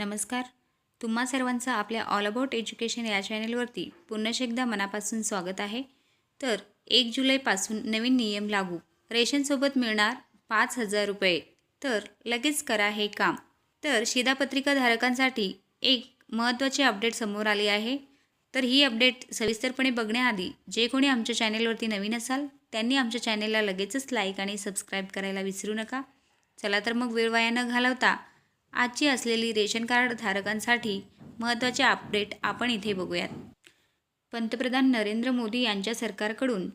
नमस्कार. तुम्हा सर्वांचं आपल्या ऑल अबाउट एज्युकेशन या चॅनेलवरती पुन्हा एकदा मनापासून स्वागत आहे. तर एक जुलैपासून नवीन नियम लागू. रेशनसोबत मिळणार पाच हजार रुपये. तर लगेच करा हे काम. तर शिधापत्रिका धारकांसाठी एक महत्त्वाची अपडेट समोर आली आहे. तर ही अपडेट सविस्तरपणे बघण्याआधी जे कोणी आमच्या चॅनेलवरती नवीन असाल त्यांनी आमच्या चॅनेलला लगेचच लाईक आणि सबस्क्राईब करायला विसरू नका. चला तर मग वेळ वाया न घालवता आजची असलेली रेशन कार्ड धारकांसाठी महत्त्वाचे अपडेट आपण इथे बघूयात. पंतप्रधान नरेंद्र मोदी यांच्या सरकारकडून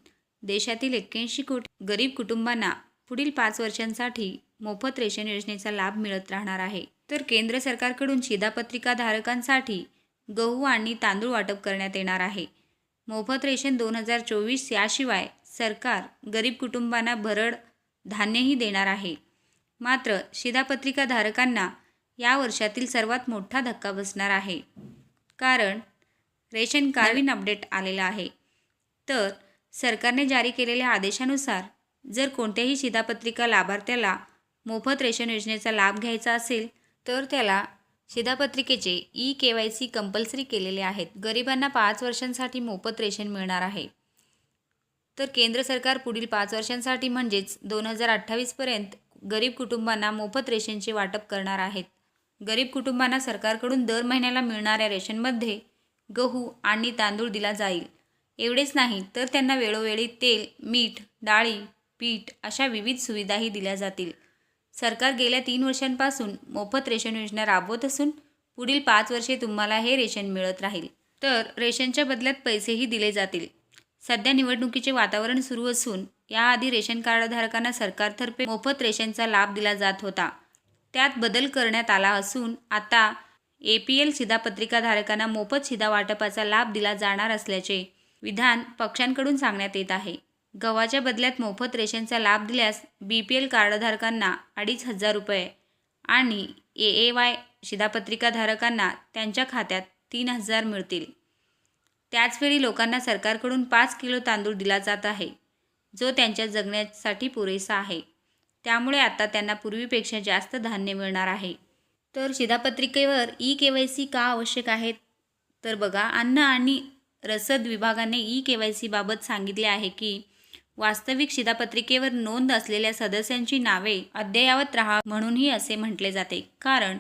देशातील एक्क्याऐंशी कोटी गरीब कुटुंबांना पुढील पाच वर्षांसाठी मोफत रेशन योजनेचा लाभ मिळत राहणार आहे. तर केंद्र सरकारकडून शिधापत्रिका धारकांसाठी गहू आणि तांदूळ वाटप करण्यात येणार आहे. मोफत रेशन दोन हजार चोवीस याशिवाय सरकार गरीब कुटुंबांना भरड धान्यही देणार आहे. मात्र शिधापत्रिका धारकांना या वर्षातील सर्वात मोठा धक्का बसणार आहे. कारण रेशन कार्ड अपडेट आलेला आहे. तर सरकारने जारी केलेल्या आदेशानुसार जर कोणत्याही शिधापत्रिका लाभार्थ्याला मोफत रेशन योजनेचा लाभ घ्यायचा असेल तर त्याला शिधापत्रिकेचे E K Y C compulsory केलेले आहेत. गरिबांना पाच वर्षांसाठी मोफत रेशन मिळणार आहे. तर केंद्र सरकार पुढील पाच वर्षांसाठी म्हणजेच दोन हजार अठ्ठावीसपर्यंत गरीब कुटुंबांना मोफत रेशनचे वाटप करणार आहेत. गरीब कुटुंबांना सरकारकडून दर महिन्याला मिळणाऱ्या रेशनमध्ये गहू आणि तांदूळ दिला जाईल. एवढेच नाही तर त्यांना वेळोवेळी तेल मीठ डाळी पीठ अशा विविध सुविधाही दिल्या जातील. सरकार गेल्या तीन वर्षांपासून मोफत रेशन योजना राबवत असून पुढील पाच वर्षे तुम्हाला हे रेशन मिळत राहील. तर रेशनच्या बदल्यात पैसेही दिले जातील. सध्या निवडणुकीचे वातावरण सुरू असून याआधी रेशन कार्डधारकांना सरकारतर्फे मोफत रेशनचा लाभ दिला जात होता. त्यात बदल करण्यात आला असून आता ए पी एल शिधापत्रिकाधारकांना मोफत शिधा वाटपाचा लाभ दिला जाणार असल्याचे विधान पक्षांकडून सांगण्यात येत आहे. गव्हाच्या बदल्यात मोफत रेशनचा लाभ दिल्यास बी पी एल कार्डधारकांना अडीच हजार रुपये आणि ए ए वाय शिधापत्रिकाधारकांना त्यांच्या खात्यात तीन हजार मिळतील. त्याचवेळी लोकांना सरकारकडून पाच किलो तांदूळ दिला जात आहे जो त्यांच्या जगण्यासाठी पुरेसा आहे. त्यामुळे आता त्यांना पूर्वीपेक्षा जास्त धान्य मिळणार आहे. तर शिधापत्रिकेवर ई के वाय सी का आवश्यक आहेत? तर बघा अन्न आणि रसद विभागाने ई के वाय सीबाबत सांगितले आहे की वास्तविक शिधापत्रिकेवर नोंद असलेल्या सदस्यांची नावे अद्ययावत राहा म्हणूनही असे म्हटले जाते. कारण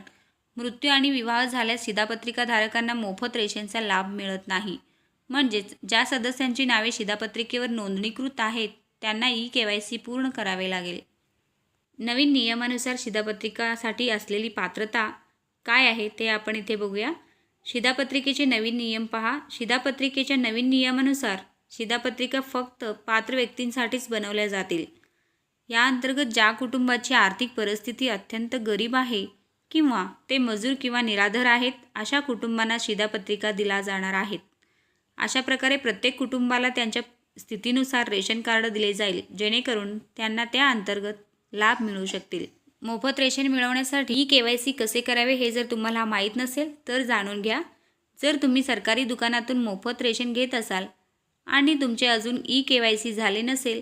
मृत्यू आणि विवाह झाल्यास शिधापत्रिकाधारकांना मोफत रेशनचा लाभ मिळत नाही. म्हणजेच ज्या सदस्यांची नावे शिधापत्रिकेवर नोंदणीकृत आहेत त्यांना ई के वाय सी पूर्ण करावे लागेल. नवीन नियमानुसार शिधापत्रिकासाठी असलेली पात्रता काय आहे ते आपण इथे बघूया. शिधापत्रिकेचे नवीन नियम पहा. शिधापत्रिकेच्या नवीन नियमानुसार शिधापत्रिका फक्त पात्र व्यक्तींसाठीच बनवल्या जातील. या अंतर्गत ज्या कुटुंबाची आर्थिक परिस्थिती अत्यंत गरीब आहे किंवा ते मजूर किंवा निराधार आहेत अशा कुटुंबांना शिधापत्रिका दिला जाणार आहेत. अशा प्रकारे प्रत्येक कुटुंबाला त्यांच्या स्थितीनुसार रेशन कार्ड दिले जाईल जेणेकरून त्यांना त्या अंतर्गत लाभ मिळू शकतील. मोफत रेशन मिळवण्यासाठी ई के वाय सी कसे करावे हे जर तुम्हाला माहीत नसेल तर जाणून घ्या. जर तुम्ही सरकारी दुकानातून मोफत रेशन घेत असाल आणि तुमचे अजून ई के वाय सी झाले नसेल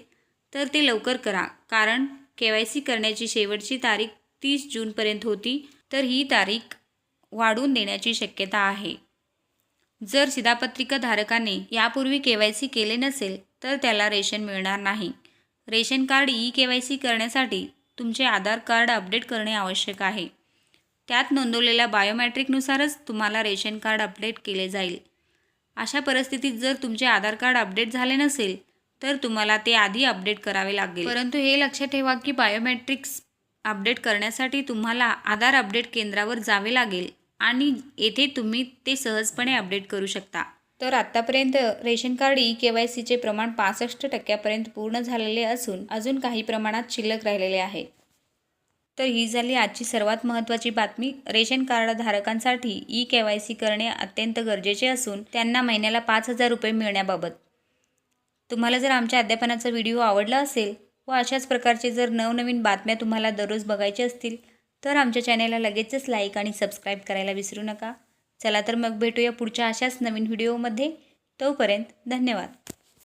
तर ते लवकर करा. कारण के वाय सी करण्याची शेवटची तारीख तीस जूनपर्यंत होती तर ही तारीख वाढवून देण्याची शक्यता आहे. जर शिधापत्रिका धारकाने यापूर्वी के वाय सी केले नसेल तर त्याला रेशन मिळणार नाही. Ration card E K Y C करण्यासाठी तुमचे आधार कार्ड अपडेट करणे आवश्यक आहे. त्यात नोंदवलेल्या बायोमॅट्रिकनुसारच तुम्हाला रेशन कार्ड अपडेट केले जाईल. अशा परिस्थितीत जर तुमचे आधार कार्ड अपडेट झाले नसेल तर तुम्हाला ते आधी अपडेट करावे लागेल. परंतु हे लक्षात ठेवा की बायोमॅट्रिक्स अपडेट करण्यासाठी तुम्हाला आधार अपडेट केंद्रावर जावे लागेल आणि येथे तुम्ही ते सहजपणे अपडेट करू शकता. तर आत्तापर्यंत ration card E K Y सीचे प्रमाण पासष्ट टक्क्यापर्यंत पूर्ण झालेले असून अजून काही प्रमाणात शिल्लक राहिलेले आहे. तर ही झाली आजची सर्वात महत्त्वाची बातमी. रेशन कार्डधारकांसाठी ई के वाय सी करणे अत्यंत गरजेचे असून त्यांना महिन्याला पाच हजार रुपये मिळण्याबाबत. तुम्हाला जर आमच्या अध्यापनाचा व्हिडिओ आवडला असेल व अशाच प्रकारचे जर नवनवीन बातम्या तुम्हाला दररोज बघायचे असतील तर आमच्या चॅनेलला लगेचच लाईक आणि सबस्क्राईब करायला विसरू नका. चला तर मग भेटूया पुढच्या अशाच नवीन व्हिडिओमध्ये. तोपर्यंत धन्यवाद.